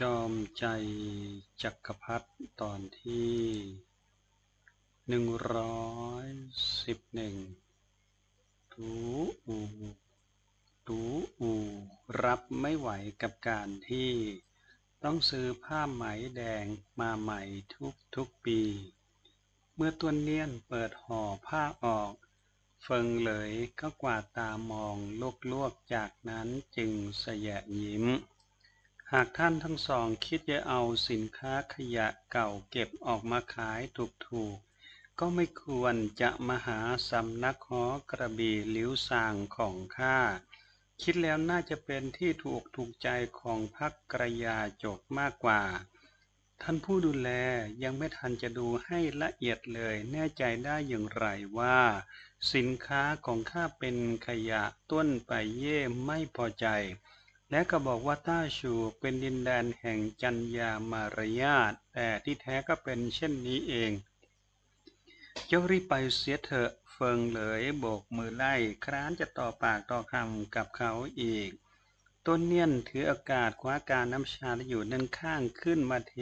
จอมใจจักรพรรดิตอนที่หนึ่งร้อยสิบหนึ่งตูอูตูอูรับไม่ไหวกับการที่ต้องซื้อผ้าไหมแดงมาใหม่ทุกทุกปี เมื่อตัวเนียนเปิดห่อผ้าออก เฟิงเลยก็กวาดตามองลวกๆจากนั้นจึงเสยยิ้ม หากท่านทั้งสองคิดจะเอาสินค้าขยะเก่าเก็บออกมาขายถูกๆ ก็ไม่ควรจะมาหาสำนักหอกระบี่ลิ้วสางของข้า คิดแล้วน่าจะเป็นที่ถูกถูกใจของพักกระยาจกมากกว่า ท่านผู้ดูแลยังไม่ทันจะดูให้ละเอียดเลยแน่ใจได้อย่างไรว่า สินค้าของข้าเป็นขยะต้นไปเย่ไม่พอใจ และก็บอกว่าต้าชูเป็นดินแดนแห่งจัญญามารยาทแต่ที่แท้ก็เป็นเช่นนี้เอง เจ้ารีบไปเสียเถอะเฟิงเหลยโบกมือไล่คร้านจะต่อปากต่อคำกับเขาอีก ต้นเนียนถืออากาศคว้าการน้ำชาที่อยู่ด้านข้างขึ้นมาเท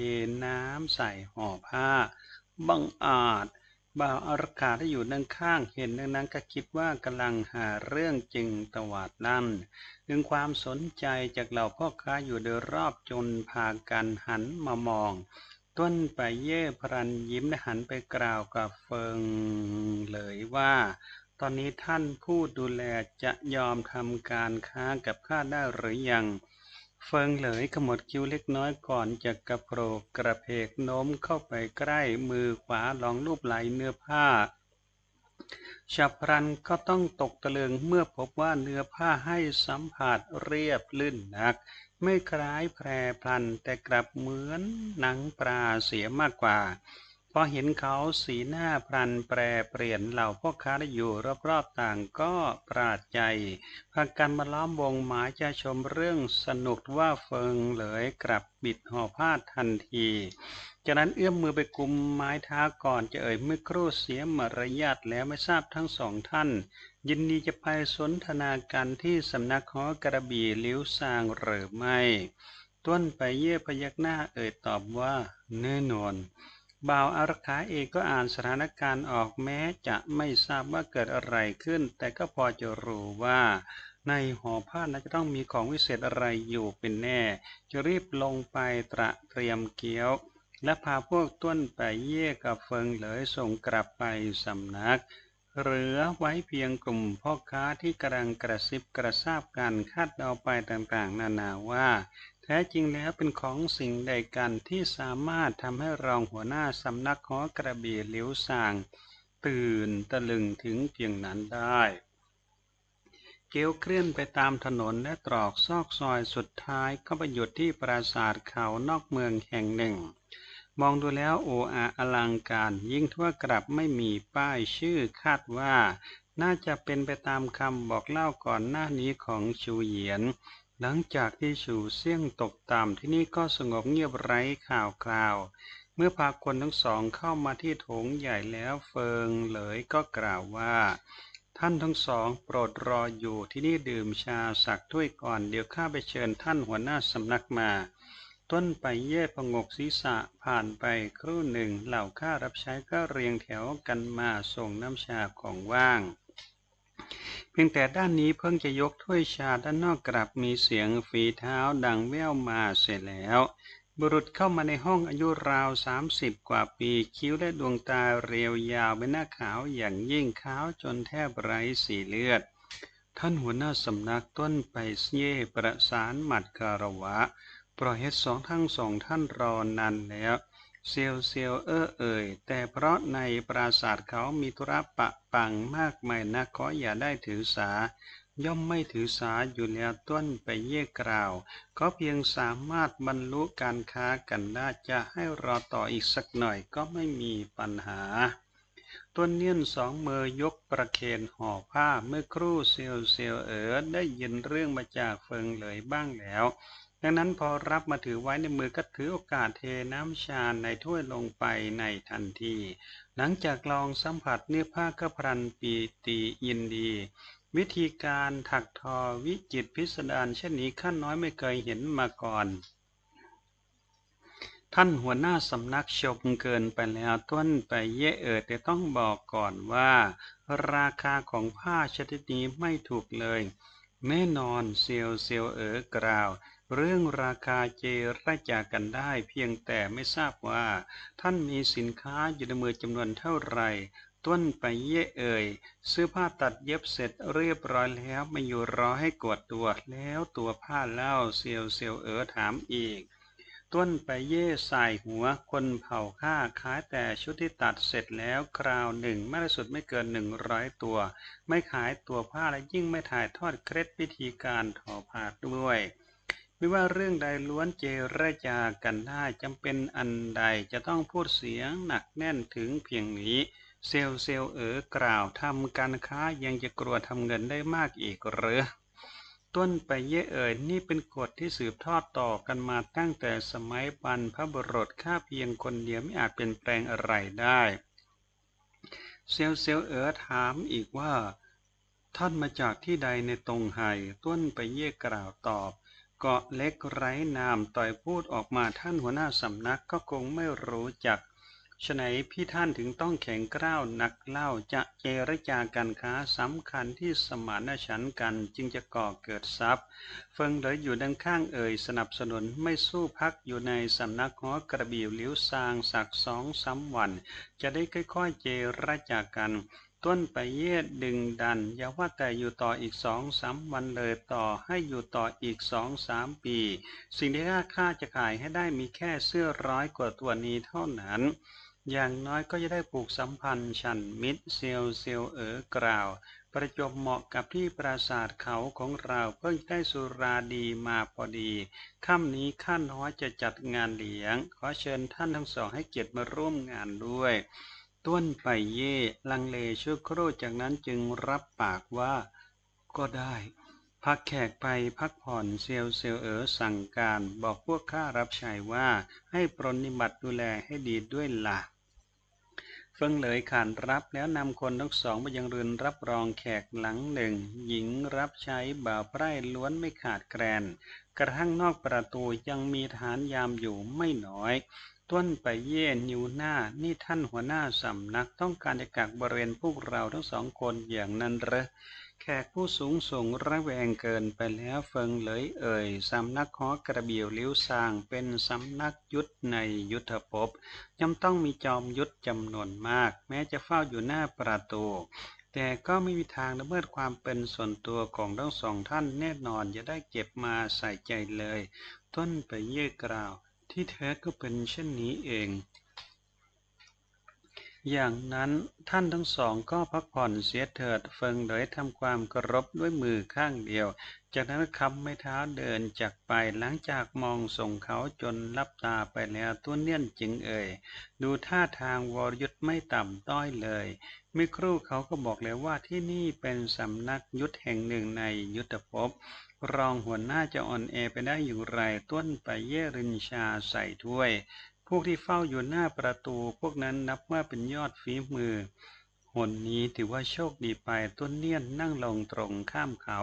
น้ำใส่ห่อผ้า บังอาจ บ่าวอารคาที่อยู่ด้านข้างเห็นดังนั้นก็คิดว่ากำลังหาเรื่องจึงตวาดลั่นดึงความสนใจจากเหล่าพ่อค้าอยู่โดยรอบจนพากันหันมามอง ต้นไปเย่พรันยิ้มและหันไปกล่าวกับเฟิงเลยว่า ตอนนี้ท่านผู้ดูแลจะยอมทำการค้ากับข้าได้หรือยัง เฟิงเหลยขมวดคิ้วเล็กน้อยก่อนจะกระโปรกกระเพกโน้มเข้าไปใกล้มือขวาลองรูปไหลเนื้อผ้าฉับพลันก็ต้องตกตะลึงเมื่อพบว่าเนื้อผ้าให้สัมผัสเรียบลื่นนัก ไม่คล้ายแพรพลันแต่กลับเหมือนหนังปลาเสียมากกว่า พอเห็นเขาสีหน้าพลันแปรเปลี่ยนเหล่าพ่อค้าที่อยู่รอบๆต่างก็ปราดใจพากันมาล้อมวงหมายจะชมเรื่องสนุกว่าเฟิงเหลยกลับบิดห่อผ้าทันทีจากนั้นเอื้อมมือไปกุมไม้เท้าก่อนจะเอ่ยเมื่อครู่เสียมารยาทแล้วไม่ทราบทั้งสองท่าน ยินดีจะไปสนทนาการที่สำนักหอกระบี่ลิ้วซางหรือไม่ ต้นไปเย่พยักหน้าเอ่ยตอบว่าแน่นอน บ่าวอารักขาเองก็อ่านสถานการณ์ออกแม้จะไม่ทราบว่าเกิดอะไรขึ้น แต่ก็พอจะรู้ว่า ในหอผ้าน่าจะต้องมีของวิเศษอะไรอยู่เป็นแน่ จะรีบลงไปตระเตรียมเกี้ยว และพาพวกต้นไปเย่กับเฟิงเหลยส่งกลับไปสำนัก เหลือไว้เพียงกลุ่มพ่อค้าที่กำลังกระซิบกระซาบกันคาดเดาไปต่างๆ นานาว่า แท้จริงแล้วเป็นของสิ่งใดกันที่สามารถทำให้รองหัวหน้าสำนักหอกระบี่เลี้ยวสาง ตื่นตะลึงถึงเพียงนั้นได้เกลเคลื่อนไปตามถนนและตรอกซอกซอยสุดท้ายก็ไปหยุดที่ปราสาทเขานอกเมืองแห่งหนึ่ง มองดูแล้วโออาอลังการยิ่งทั่วกลับไม่มีป้ายชื่อคาดว่า น่าจะเป็นไปตามคำบอกเล่าก่อนหน้านี้ของชูเหยียน หลังจากที่ชูเสี่ยงตกต่ำที่นี่ก็สงบเงียบไร้ข่าวคราว เมื่อพาคนทั้งสองเข้ามาที่โถงใหญ่แล้วเฟิงเหลยก็กล่าวว่า ท่านทั้งสองโปรดรออยู่ที่นี่ดื่มชาสักถ้วยก่อนเดี๋ยวข้าไปเชิญท่านหัวหน้าสำนักมาต้นไปเย่พงกศีรษะผ่านไปครู่หนึ่งเหล่าข้ารับใช้ก็เรียงแถวกันมาส่งน้ำชาของว่าง เพียงแต่ด้านนี้เพิ่งจะยกถ้วยชาด้านนอกกลับมีเสียงฝีเท้าดังแว่วมาเสร็จแล้ว บุรุษเข้ามาในห้องอายุราวสามสิบกว่าปีคิ้วและดวงตาเรียวยาวเป็นหน้าขาวอย่างยิ่งขาวจนแทบไร้สีเลือด ท่านหัวหน้าสำนักต้นไปเย่ประสานหมัดคารวะปล่อยให้สองทั้งสองท่านรอนานแล้ว เซียวเซียวเออเอ่ย แต่เพราะในปราศาสาทเขามีธุระปะปังมากมายนักขออย่าได้ถือสา ย่อมไม่ถือสาอยู่แล้วต้นไปเย่กล่าว ก็เพียงสามารถบรรลุการค้ากันได้จะให้รอต่ออีกสักหน่อยก็ไม่มีปัญหาต้นเนียนสองมือยกประเคนห่อผ้าเมื่อครู่เซียวเซียวเอ๋อได้ยินเรื่องมาจากเฟิงเลยบ้างแล้ว ดังนั้นพอรับมาถือไว้ในมือก็ถือโอกาสเทน้ำชาในถ้วยลงไปในทันที หลังจากลองสัมผัสเนื้อผ้าก็พรันปีติยินดี วิธีการถักทอวิจิตพิสดารเช่นนี้ขั้นน้อยไม่เคยเห็นมาก่อน ท่านหัวหน้าสำนักชมเกินไปแล้วต้นไปเย่เอ๋แต่ต้องบอกก่อนว่า ราคาของผ้าชนิดนี้ไม่ถูกเลยแน่นอนเซียวเซียวเอ๋อกล่าว เรื่องราคาเจรจากันได้ เพียงแต่ไม่ทราบว่า ท่านมีสินค้าอยู่ในมือจำนวนเท่าไหร่ ต้นไปเย่เอ่ย ซื้อผ้าตัดเย็บเสร็จเรียบร้อยแล้วมาอยู่รอให้กดตัวแล้วตัวผ้าเล่าเซียวเซียวเอ๋ถามอีกต้นไปเย่ใส่หัวคนเผาค่าขายแต่ชุดที่ตัดเสร็จแล้วคราวหนึ่งม่ได้สุดไม่เกินหนึ่งร้อยตัว ไม่ขายตัวผ้าและยิ่งไม่ถ่ายทอดเคล็ดวิธีการทอผ้าด้วย ไม่ว่าเรื่องใดล้วนเจรจากันได้จำเป็นอันใดจะต้องพูดเสียงหนักแน่นถึงเพียงนี้ เซลเซลเอ๋อกล่าวทำการค้ายังจะกลัวทำเงินได้มากอีกหรือต้นไปเย่เอ๋ยนี่เป็นกฎที่สืบทอดต่อกันมาตั้งแต่สมัยบรรพบุรุษข้าเพียงคนเดียวไม่อาจเปลี่ยนแปลงอะไรได้ เซลเซลเอ๋อถามอีกว่า ท่านมาจากที่ใดในตรงไห่ต้นไปเย่กล่าวตอบ เกาะเล็กไร้นามต่อยพูดออกมาท่านหัวหน้าสำนักก็คงไม่รู้จักฉนัยพี่ท่านถึงต้องแข็งกร้าวหนักเล่าจะเจรจาการค้าสำคัญที่สมานฉันกันจึงจะก่อเกิดทรัพย์ เฟิงเหลยอยู่ด้านข้างเอ่ยสนับสนุนไม่สู้พักอยู่ในสำนักหอกระบี่ลิ้วซางสักสองสาวัน จะได้ค่อยๆเจรจากัน ต้นไปเย็ดดึงดัน อย่าว่าแต่อยู่ต่ออีกสองสามวันเลยต่อให้อยู่ต่ออีกสองสามปี สิ่งที่ข้าคาจะขายให้ได้มีแค่เสื้อร้อยกว่าตัวนี้เท่านั้น อย่างน้อยก็จะได้ผูกสัมพันธ์ฉันมิตรเซียวเซียวเอ๋อกล่าว ประจบเหมาะกับที่ปราสาทเขาของเราเพิ่งได้สุราดีมาพอดีค่ำนี้ข้าน้อยจะจัดงานเลี้ยง ขอเชิญท่านทั้งสองให้เกียรติมาร่วมงานด้วย ต้วนไปเย่ลังเลชั่วครู่จากนั้นจึงรับปากว่า ก็ได้ พักแขกไปพักผ่อนเซียวเซียวเอ๋อสั่งการบอกพวกข้ารับใช้ว่าให้ปรนนิบัติดูแลให้ดีด้วยละ่ะเฟิงเหลยขานรับแล้วนำคนทั้งสองไปยังเรือนรับรองแขกหลังหนึ่ง หญิงรับใช้บ่าวไพร่ล้วนไม่ขาดแคลนกระทั่งนอกประตูยังมีฐานยามอยู่ไม่น้อย ต้นไปเย่นิวหน้า นี่ท่านหัวหน้าสำนักต้องการจะกักบริเวณพวกเราทั้งสองคนอย่างนั้นเหรอแขกผู้สูงส่งระแวงเกินไปแล้วเฟิงเลยเอ่ย สำนักหอกระเบียวลิ้วสร้างเป็นสำนักยุทธในยุทธภพย่อมต้องมีจอมยุทธจำนวนมาก แม้จะเฝ้าอยู่หน้าประตู แต่ก็ไม่มีทางละเมิดความเป็นส่วนตัวของทั้งสองท่านแน่นอนจะได้เก็บมาใส่ใจเลย ต้นไปเย่กล่าว ที่แท้ก็เป็นเช่นนี้เอง อย่างนั้นท่านทั้งสองก็พักผ่อนเสียเถิดเฟิงเลยทำความเคารพด้วยมือข้างเดียว จากนั้นคำไม่เท้าเดินจากไปหลังจากมองส่งเขาจนลับตาไปแล้วตัวเนียนจึงเอ่ย ดูท่าทางวรยุทธ์ไม่ต่ำต้อยเลยไม่ครู่เขาก็บอกเลยว่าที่นี่เป็นสำนักยุทธแห่งหนึ่งในยุทธภพ รองหัวหน้าจะอ่อนแอไปได้อย่างไรต้นไปเยรินชาใส่ถ้วย พวกที่เฝ้าอยู่หน้าประตูพวกนั้นนับว่าเป็นยอดฝีมือหนนี้ถือว่าโชคดีไปต้นเนียนนั่งลงตรงข้ามเขา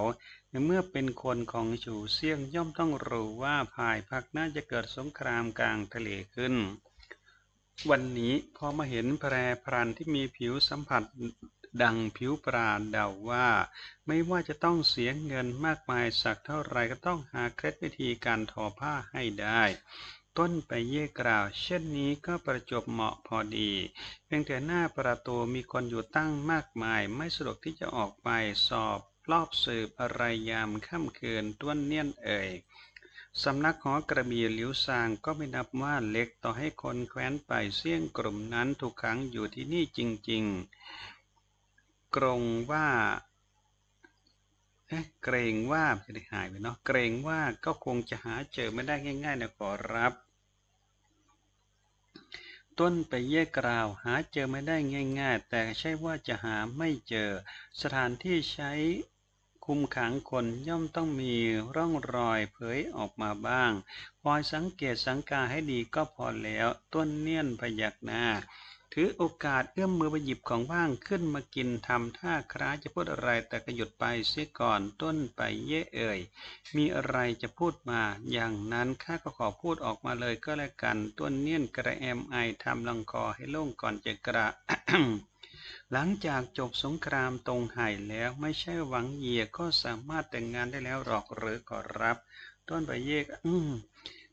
ในเมื่อเป็นคนของฉูเซี่ยงย่อมต้องรู้ว่าภายภาคน่าจะเกิดสงครามกลางทะเลขึ้น วันนี้พอมาเห็นแพรพรันที่มีผิวสัมผัส ดังผิวปราณเดาว่า ไม่ว่าจะต้องเสียเงินมากมายสักเท่าไรก็ต้องหาเคล็ดวิธีการทอผ้าให้ได้ ต้นไปเย่กล่าว เช่นนี้ก็ประจบเหมาะพอดีเพียงแต่หน้าประตูมีคนอยู่ตั้งมากมาย ไม่สะดวกที่จะออกไปสอบรอบสืบอะไรยามค่ำคืนต้วนเนียนเอ่ยสำนักหอกระบี่หลิวซางก็ไม่นับว่าเล็กต่อให้คนแคว้นไปเสี่ยงกลุ่มนั้นถูกขังอยู่ที่นี่จริง ๆ กรงว่าเกรงว่าจะได้หายไปเนาะเกรงว่าก็คงจะหาเจอไม่ได้ง่ายๆนะขอรับ ต้นไปเย่กล่าวหาเจอไม่ได้ง่าย ๆ แต่ใช่ว่าจะหาไม่เจอ สถานที่ใช้คุมขังคนย่อมต้องมีร่องรอยเผยออกมาบ้างคอยสังเกตสังกาให้ดีก็พอแล้ว ต้นเนียนพยักหน้า ถือโอกาสเอื้อมมือไปหยิบของว่างขึ้นมากินทำท่าคล้ายจะพูดอะไรแต่ก็หยุดไปเสียก่อนต้นไปเย่เอ่ย มีอะไรจะพูดมา อย่างนั้นข้าก็ขอพูดออกมาเลยก็แล้วกันต้นเนียนกระแอมไอทำลังคอให้โล่งก่อนจะกระหลังจากจบสงครามตรงไห่แล้วไม่ใช่หวังเหยียก็สามารถแต่งงานได้แล้วหรอกหรือก็รับ ต้นใบเยกอืม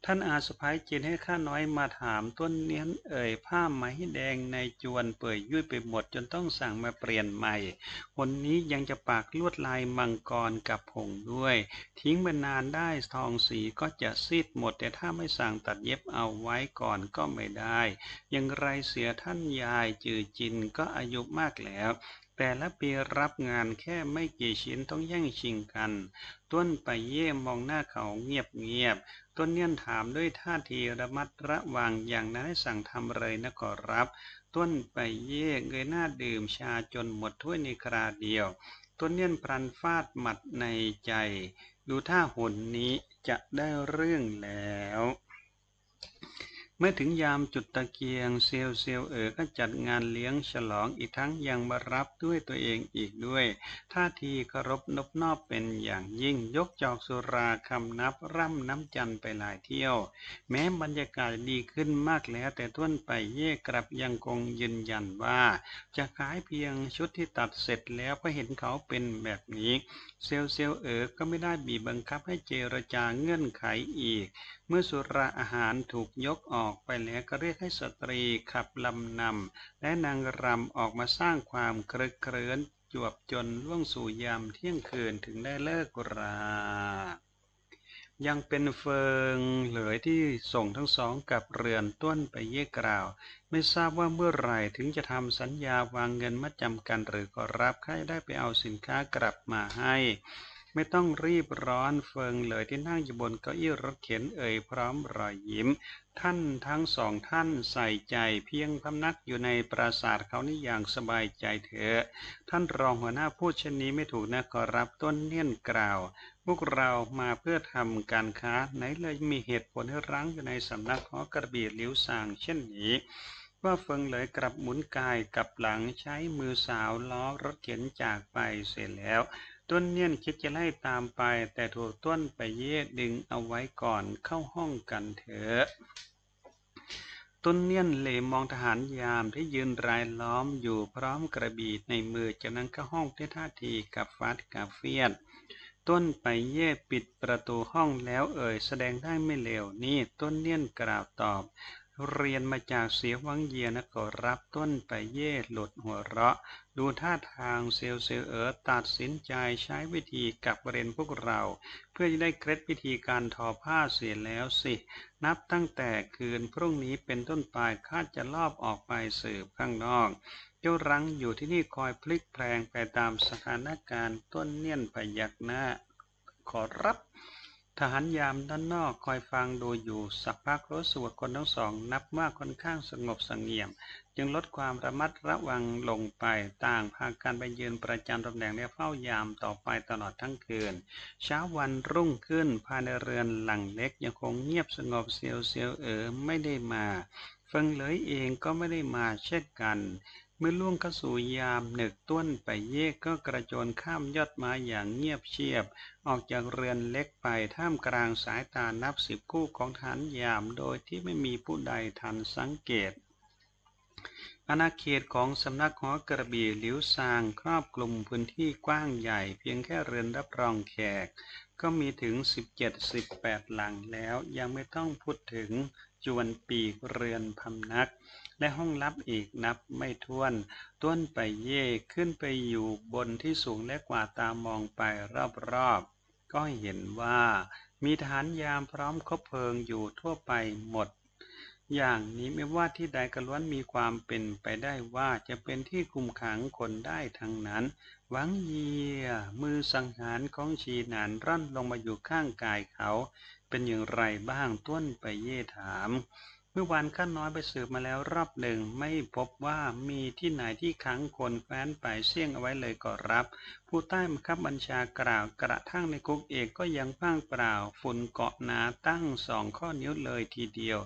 ท่านอาสะพายจินให้ข้าน้อยมาถามต้นเนี้ยเอ่ยผ้าไหมแดงในจวนเปื่อยยุ่ยไปหมดจนต้องสั่งมาเปลี่ยนใหม่ คนนี้ยังจะปากลวดลายมังกรกับผงด้วย ทิ้งไปนานได้ทองสีก็จะซีดหมด แต่ถ้าไม่สั่งตัดเย็บเอาไว้ก่อนก็ไม่ได้ ยังไรเสียท่านยายจือจินก็อายุมากแล้วแต่ละปีรับงานแค่ไม่กี่ชิ้นต้องแย่งชิงกัน ต้นไปเย่มองหน้าเขาเงียบเงียบ ต้นเนียนถามด้วยท่าทีระมัดระวังอย่างนั้นให้สั่งทำเลยนะขอรับ ต้นไปเย่เงยหน้าดื่มชาจนหมดถ้วยในคราเดียว ต้นเนียนพลันฟาดหมัดในใจ ดูท่าหนนี้จะได้เรื่องแล้ว เมื่อถึงยามจุดตะเกียงเซียวเซียวเอ๋อก็จัดงานเลี้ยงฉลองอีกทั้งยังมารับด้วยตัวเองอีกด้วย ท่าทีเคารพนบนอบเป็นอย่างยิ่งยกจอกสุราคำนับร่ำน้ำจันไปหลายเที่ยว แม้บรรยากาศดีขึ้นมากแล้วแต่ต้นไปเย่กลับยังคงยืนยันว่า จะขายเพียงชุดที่ตัดเสร็จแล้วก็เห็นเขาเป็นแบบนี้ เซลเซลเอ๋อก็ไม่ได้บีบบังคับให้เจรจาเงื่อนไขอีก เมื่อสุราอาหารถูกยกออกอกไปแล้วก็เรียกให้สตรีขับลำนำและนางรำออกมาสร้างความเครืเครื้อนจวบจนล่วงสู่ยามเที่ยงคืนถึงได้เลิกรา ยังเป็นเฟิงเหลยที่ส่งทั้งสองกับเรือนต้นไปเย่กล่าว ไม่ทราบว่าเมื่อไหร่ถึงจะทำสัญญาวางเงินมัดจำกันหรือก็รับค่าได้ไปเอาสินค้ากลับมาให้ไม่ต้องรีบร้อนเฟิงเลยที่นั่งอยู่บนเก้าอี้รถเข็นเอ่ยพร้อมรอยยิ้ม ท่านทั้งสองท่านใส่ใจเพียงพำนักอยู่ในปราสาทเขานี่อย่างสบายใจเถอะท่านรองหัวหน้าพูดเช่นนี้ไม่ถูกนะขอรับต้นเนียนกล่าว พวกเรามาเพื่อทำการค้าไหนเลยมีเหตุผลให้รั้งอยู่ในสำนักหอกระบี่ลิ้วสางเช่นนี้ว่าเฟิงเลยกลับหมุนกายกับหลังใช้มือสาวล้อรถเข็นจากไปเสร็จแล้ว ต้นเนียนคิดจะไล่ตามไป แต่ถูกต้นไปเย่ดึงเอาไว้ก่อนเข้าห้องกันเถอะต้นเนียนเหลมองทหารยามที่ยืนรายล้อมอยู่พร้อมกระบี่ในมือจากนั้นก็ห้องด้วยท่าทีกับฟาดกาเฟียดต้นไปเย่ปิดประตูห้องแล้วเอ่ยแสดงได้ไม่เลวนี่ต้นเนียนกล่าวตอบ เรียนมาจากเสียวังเยียนะก็รับต้นไปเย่หลุดหัวเราะ ดูท่าทางเซลเซลเอ๋อตัดสินใจใช้วิธีกับเรนพวกเรา เพื่อจะได้เคล็ดวิธีการทอผ้าเสียแล้วสิ นับตั้งแต่คืนพรุ่งนี้เป็นต้นไปคาดจะลอบออกไปสืบข้างนอก เจ้ารังอยู่ที่นี่คอยพลิกแปลงไปตามสถานการณ์ต้นเนียนพยักหน้า ขอรับ ทหารยามด้านนอกคอยฟังดูอยู่สักพักรู้สึกว่าคนทั้งสอง นับว่าค่อนข้างสงบสงเงียม จึงลดความระมัดระวังลงไปต่างพากันไปยืนประจำตำแหน่งและเฝ้ายามต่อไปตลอดทั้งคืน เช้าวันรุ่งขึ้นภายในเรือนหลังเล็กยังคงเงียบสงบเซียวเซียวเอ๋อไม่ได้มาเฟิงเหลยเองก็ไม่ได้มาเช่นกัน เมื่อล่วงเข้าสู่ยามหนึกต้นไปเยกก็กระโจนข้ามยอดไม้อย่างเงียบเชียบ ออกจากเรือนเล็กไปท่ามกลางสายตานับสิบคู่ของฐานยามโดยที่ไม่มีผู้ใดทันสังเกตอาณาเขตของสำนักหอกระบี่หลิวซางครอบคลุมพื้นที่กว้างใหญ่เพียงแค่เรือนรับรองแขก ก็มีถึง 17-18 หลังแล้วยังไม่ต้องพูดถึงจวนปีกเรือนพำนัก และห้องลับอีกนับไม่ถ้วน ต้นไปเย่ขึ้นไปอยู่บนที่สูงและกว่าตามองไปรอบๆ ก็เห็นว่ามีฐานยามพร้อมคบเพลิงอยู่ทั่วไปหมด อย่างนี้ไม่ว่าที่ใดก็ล้วนมีความเป็นไปได้ว่าจะเป็นที่คุมขังคนได้ทั้งนั้น หวังเยียมือสังหารของชีนานร่อนลงมาอยู่ข้างกายเขา เป็นอย่างไรบ้างต้นไปเย่ถาม มื่อวานข้าน้อยไปสืบมาแล้วรอบหนึ่ง ไม่พบว่ามีที่ไหนที่ขังคนแฟ้นไปเสี่ยงเอาไว้เลยก็รับ ผู้ใต้บังคับบัญชากล่าวกระทั่งในคุกเอกก็ยังพ้างเปล่า ฝุ่นเกาะหนาตั้งสองข้อนิ้วเลยทีเดียว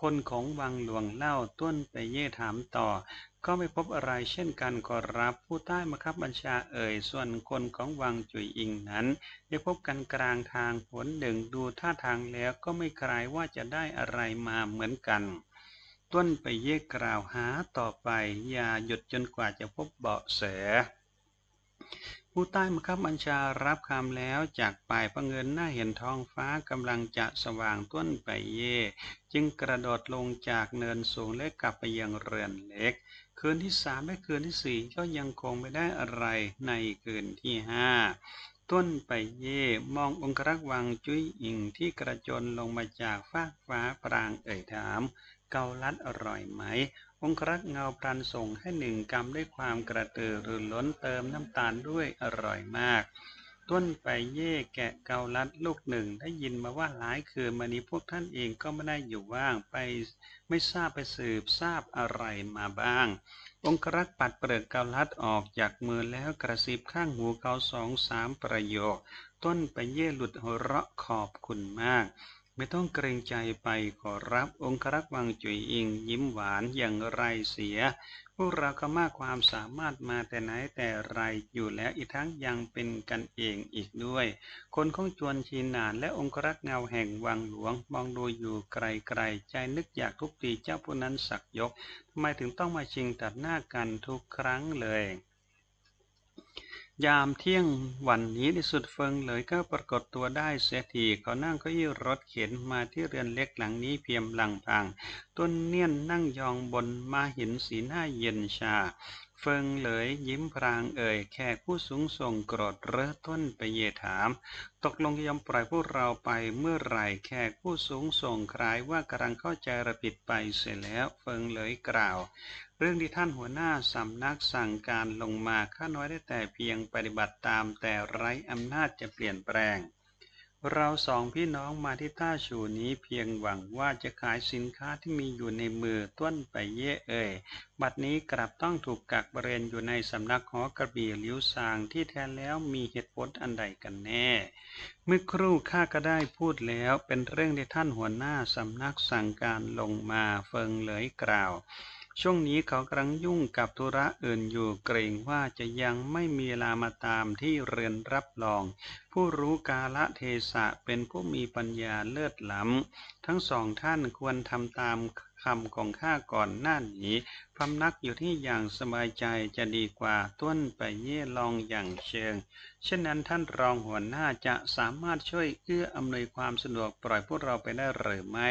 คนของวังหลวงเล่าต้นไปเย่ถามต่อ ก็ไม่พบอะไรเช่นกันขอรับผู้ใต้บังคับบัญชาเอ่ย ส่วนคนของวังจุยอิงนั้น ได้พบกันกลางทางผลหนึ่งดูท่าทางแล้วก็ไม่คลายว่าจะได้อะไรมาเหมือนกัน ต้นไปเย่กล่าวหาต่อไปอย่าหยุดจนกว่าจะพบเบาะแส ผู้ใต้บังคับบัญชารับคำแล้วจากไปพระเงินหน้าเห็นท้องฟ้ากำลังจะสว่างต้นไปเย่ จึงกระโดดลงจากเนินสูงและกลับไปยังเรือนเล็ก คืนที่สามและคืนที่สี่ก็ยังคงไม่ได้อะไรในคืนที่ห้าต้นไปเย่มององครักษ์วังจุ้ยอิงที่กระจนลงมาจากฟากฟ้าปรางเอ่ยถาม เกาลัดอร่อยไหม องครักษ์เงาพรันส่งให้หนึ่งกำด้วยความกระตือรือร้นเติมน้ำตาลด้วยอร่อยมาก ต้นไปเย่แกะเกาลัดลูกหนึ่ง ได้ยินมาว่าหลายคืนมานี้พวกท่านเองก็ไม่ได้อยู่ว่างไปไม่ทราบไปสืบทราบอะไรมาบ้าง องครักษ์ปัดเปลือกเกาลัดออกจากมือแล้วกระซิบข้างหูเขาสองสามประโยค ต้นไปเย่หลุดหัวเราะขอบคุณมากไม่ต้องเกรงใจไปขอรับองครักษ์วังจุยอิงยิ้มหวานอย่างไรเสีย พวกเราก็มากความสามารถมาแต่ไหนแต่ไรอยู่แล้วอีกทั้งยังเป็นกันเองอีกด้วย คนของจวนชีนานและองครักษ์เงาแห่งวังหลวง มองดูอยู่ไกลๆ ใจนึกอยากทุบตีเจ้าผู้นั้นสักยกทำไมถึงต้องมาชิงตัดหน้ากันทุกครั้งเลย ยามเที่ยงวันนี้ในสุดเฟิงเลยก็ปรากฏตัวได้เสียทีเขานั่งเก้าอี้รถเข็นมาที่เรือนเล็กหลังนี้เพียงลำพังต้นเนียนนั่งยองบนมาหินสีหน้าเย็นชา เฟิงเลยยิ้มพรางเอ่ยแขกผู้สูงส่งโกรธเร้อต้นไปเยถาม ตกลงยอมปล่อยพวกเราไปเมื่อไหร่แขกผู้สูงส่งคล้ายว่ากำลังเข้าใจระผิดไปเสียแล้ว เฟิงเลยกล่าว เรื่องที่ท่านหัวหน้าสำนักสั่งการลงมาข้าน้อยได้แต่เพียงปฏิบัติตามแต่ไร้อำนาจจะเปลี่ยนแปลง เราสองพี่น้องมาที่ท่าชูนี้เพียงหวังว่าจะขายสินค้าที่มีอยู่ในมือต้นไปเย่เอ่ย บัดนี้กลับต้องถูกกักบริเวณอยู่ในสำนักหอกระบี่ลิ้วซางที่แท้แล้วมีเหตุผลอันใดกันแน่ เมื่อครู่ข้าก็ได้พูดแล้วเป็นเรื่องที่ท่านหัวหน้าสำนักสั่งการลงมาเฟิงเลยกล่าว ช่วงนี้เขากำลังยุ่งกับธุระอื่นอยู่เกรงว่าจะยังไม่มีเวลามาตามที่เรือนรับรอง ผู้รู้กาละเทศะเป็นผู้มีปัญญาเลิศล้ำทั้งสองท่านควรทำตามคำของข้าก่อนหน้านี้พำนักอยู่ที่อย่างสบายใจจะดีกว่าต้นไปเย่ลองอย่างเชิง เช่นนั้นท่านรองหัวหน้าจะสามารถช่วยเอื้ออำนวยความสะดวกปล่อยพวกเราไปได้หรือไม่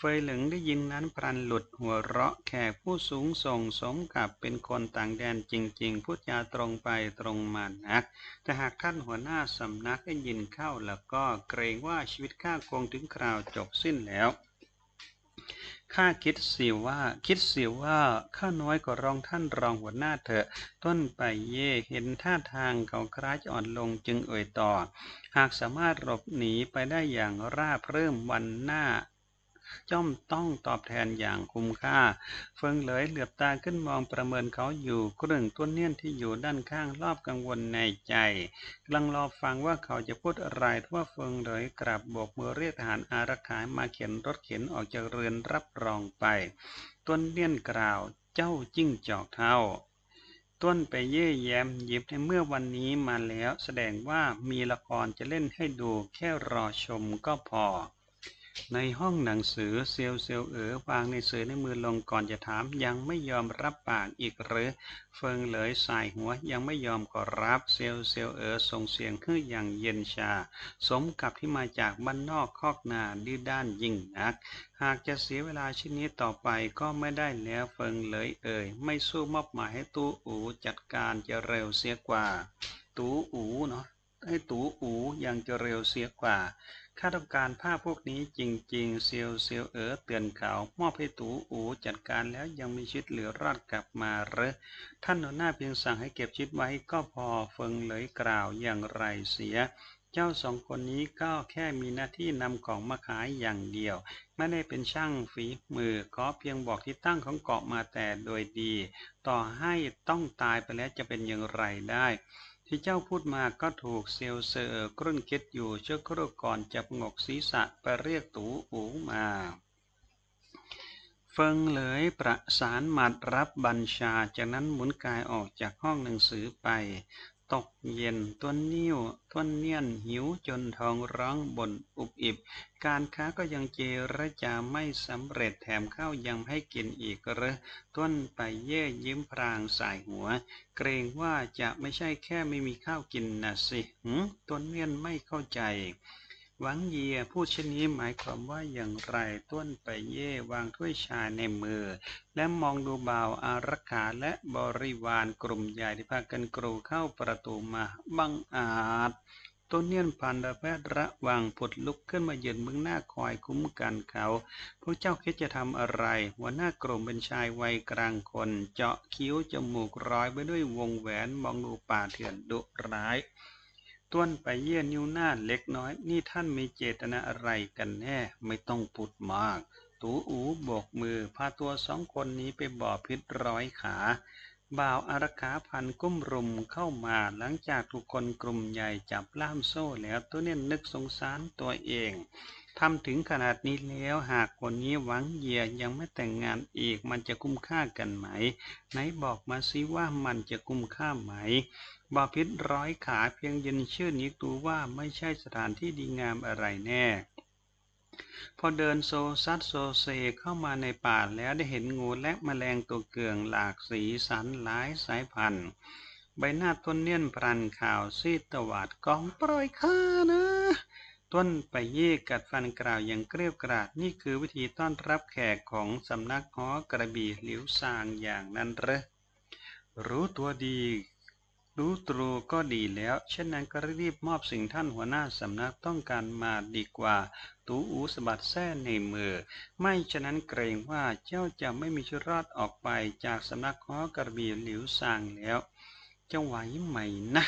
เฟยเหลิงได้ยินนั้นพลันหลุดหัวเราะแขกผู้สูงส่งสมกับเป็นคนต่างแดนจริง ๆ พูดจาตรงไปตรงมานัก แต่หากท่านหัวหน้าสำนักได้ยินเข้าแล้วก็เกรงว่าชีวิตข้าคงถึงคราวจบสิ้นแล้วข้าคิดสียว่าคิดสียว่าข้าน้อยก็รองท่านรองหัวหน้าเถอะ ต้นไปเย่เห็นท่าทางเขาคล้ายจะอ่อนลงจึงเอ่ยต่อ หากสามารถหลบหนีไปได้อย่างราบเริ่มวันหน้า ย่อมต้องตอบแทนอย่างคุ้มค่า เฟิงเหลยเหลือบตาขึ้นมองประเมินเขาอยู่กรึ่งต้นเนียนที่อยู่ด้านข้างรอบกังวลในใจกำลังรอฟังว่าเขาจะพูดอะไรทว่าเฟิงเหลยกลับโบกมือเรียกทหารอารักขามาเข็นรถเข็นออกจากเรือนรับรองไป ต้นเนียนกล่าวเจ้าจิ้งจอกเท่าต้นไปเย่แย้มยิบในเมื่อวันนี้มาแล้วแสดงว่ามีละครจะเล่นให้ดูแค่รอชมก็พอ ในห้องหนังสือเซียวเซียวเอ๋อวางในสือในมือลงก่อนจะถาม ยังไม่ยอมรับปากอีกหรือ เฟิงเหลยสายหัวยังไม่ยอมขอรับเซียวเซียวเอ๋อส่งเสียงขึ้นอย่างเย็นชา สมกับที่มาจากบ้านนอกคอกนาดื้อด้านยิ่งนัก หากจะเสียเวลาชิ้นนี้ต่อไปก็ไม่ได้แล้วเฟิงเหลยเอ่ย ไม่สู้มอบหมายให้ตู้อูจัดการจะเร็วเสียกว่า ตู้อูเนาะให้ตู้อูยังจะเร็วเสียกว่า ข้าต้องการผ้าพวกนี้จริงๆ เซียวเซียวเอ๋อเตือนเขามอบให้ตูอูจัดการแล้วยังมีชีวิตเหลือรอดกลับมาเหรอท่านหัวหน้าเพียงสั่งให้เก็บชีวิตไว้ก็พอเฟิงเลยกล่าวอย่างไรเสีย เจ้าสองคนนี้ก็แค่มีหน้าที่นำของมาขายอย่างเดียว ไม่ได้เป็นช่างฝีมือขอเพียงบอกที่ตั้งของเกาะมาแต่โดยดี ต่อให้ต้องตายไปแล้วจะเป็นอย่างไรได้ ที่เจ้าพูดมาก็ถูกเซลเซอร์กรุ่นคิดอยู่เชื่อครู่ก่อนจะงกศีรษะไปเรียกตูอูมา เฟิงเหลยประสานหมัดรับบัญชา จากนั้นหมุนกายออกจากห้องหนังสือไป ตกเย็นต้นนิ้วต้นเนียนหิวจนท้องร้องบ่นอุบอิบ การค้าก็ยังเจรจาไม่สำเร็จแถมข้าวยังให้กินอีกเหรอต้นไปเย่ยิ้มพรางสายหัว เกรงว่าจะไม่ใช่แค่ไม่มีข้าวกินนะสิหืต้นเนียนไม่เข้าใจ หวังเยียพูดเช่นนี้หมายความว่าอย่างไรต้นไปเย่วางถ้วยชาในมือ และมองดูบ่าวอารักขาและบริวารกลุ่มใหญ่ที่พากันกรูเข้าประตูมาบังอาจต้นเนียนพันธแพทย์ระวังผุดลุกขึ้นมายืนเบื้องหน้าคอยคุ้มกันเขา พวกเจ้าคิดจะทำอะไร หัวหน้ากลุ่มเป็นชายวัยกลางคน เจาะคิ้วจมูกร้อยไปด้วยวงแหวนมองดูป่าเถื่อนดุร้าย ต้วนไปเยี่ยนิ้วหน้าเล็กน้อย นี่ท่านมีเจตนาอะไรกันแน่ ไม่ต้องพูดมาก ตูอูโบกมือ พาตัวสองคนนี้ไปบ่อพิษร้อยขา บ่าวอารักขาพันกุ้มรุมเข้ามาหลังจากทุกคนกลุ่มใหญ่จับล่ามโซ่แล้วตัวเนี่ยนึกสงสารตัวเองทำถึงขนาดนี้แล้วหากคนนี้หวังเหยียยังไม่แต่งงานอีกมันจะคุ้มค่ากันไหม ไหนบอกมาสิว่ามันจะคุ้มค่าไหม บ่อพิษร้อยขาเพียงยินชื่อนี้ตัวว่าไม่ใช่สถานที่ดีงามอะไรแน่ พอเดินโซซัดโซเซเข้ามาในป่าแล้วได้เห็นงูและแมลงตัวเกืองหลากสีสันหลายสายพันธุ์ ใบหน้าต้นเนียนพรันข่าวซีดตวาดกองปล่อยข้านะต้นไปเย่กัดฟันกล่าวอย่างเกรียวกราดนี่คือวิธีต้อนรับแขกของสำนักหอกระบี่หลิวซางอย่างนั้นเหรอรู้ตัวดี รู้ตรูก็ดีแล้ว เช่นนั้นก็รีบมอบสิ่งท่านหัวหน้าสำนักต้องการมาดีกว่า ตูอูสบัดแท้ในมือ ไม่ฉะนั้นเกรงว่าเจ้าจะไม่มีชีวิตรอดออกไปจากสำนักหอกระบี่หลิวซางแล้ว จะไหวไหมนะ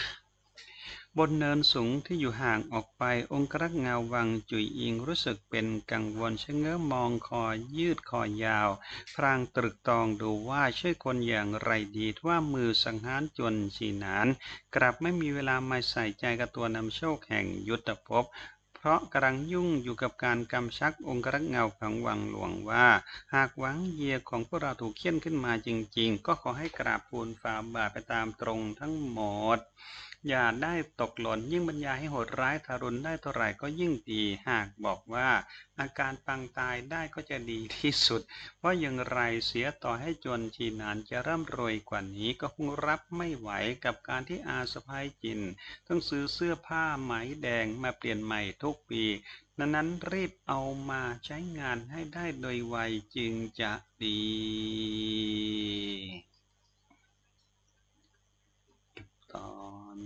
บนเนินสูงที่อยู่ห่างออกไปองครักษ์เงาวังจุยอิงรู้สึกเป็นกังวลชะเง้อมองคอยืดคอยาว พรางตรึกตรองดูว่าช่วยคนอย่างไรดีทว่ามือสังหารจนชีนาน กลับไม่มีเวลามาใส่ใจกับตัวนำโชคแห่งยุทธภพเพราะกำลังยุ่งอยู่กับการกำชักองค์รักเงาของวังหลวงว่า หากหวังเยียของพวกเราถูกเคี่ยนขึ้นมาจริง ๆ ก็ขอให้กราบปูนฝ่าบาทไปตามตรงทั้งหมด อย่าได้ตกหล่นยิ่งบรรยายให้โหดร้ายทารุณได้เท่าไหร่ก็ยิ่งดีหากบอกว่า อาการปังตายได้ก็จะดีที่สุด เพราะอย่างไรเสียต่อให้จนชีนานจะร่ำรวยกว่านี้ก็คงรับไม่ไหวกับการที่อาสะพายจิน ต้องซื้อเสื้อผ้าไหมแดงมาเปลี่ยนใหม่ทุกปีดังนั้นรีบเอามาใช้งานให้ได้โดยไวจึงจะดี ตอน